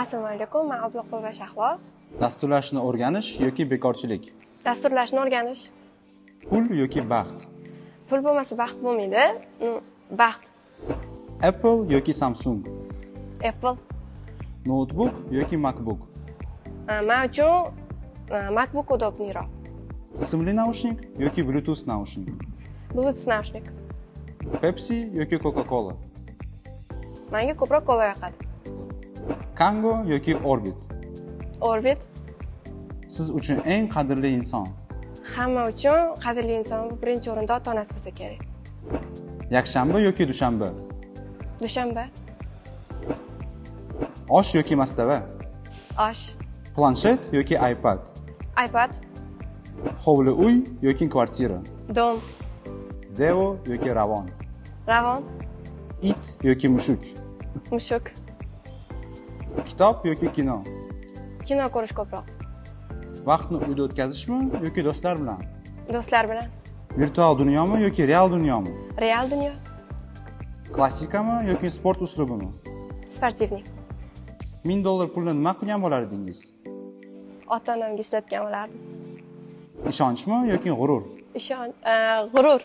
assalomu alaykum man obloqova shahlo dasturlashni o'rganish yoki bekorchilik? Dasturlashni o'rganish. Pul yoki baxt? Pul bo'lmasa baxt bo'lmaydi. Mm, baxt. Apple yoki samsung? Apple. Noutbuk yoki macbook? Uh, man uchun uh, macbook удобныйroq simli naushnik yoki bluetooth naushnik? Bluetooth naushnik. Pepsi yoki coca cola manga ko'proq kola yoqadi kango yoki orbit? Orbit. Siz uchun eng qadrli inson? Hamma uchun qadrli inson birinchi o'rinda ota onasi bo'lsa kerak. Yakshanba yoki dushanba? Dushanba. Osh yoki mastava? Osh. Planshet yoki ipad? ipad. Hovli uy yoki kvartira? Dom. Devo yoki ravon? Ravon. It yoki mushuk? Mushuk kitob yoki kino? Kino ko'rish ko'proq. Vaqtni uyda o'tkazishmi yoki do'stlar bilan? Do'stlar bilan. Virtual dunyomi yoki real dunyomi? Real dunyo. Klassikami yoki sport uslubimi? Sportivniy ming dollar pulni nima qilgan bo'lardingiz? Ota onamga ishlatgan bo'lardim. Ishonchmi yoki g'urur? Ishon uh, g'urur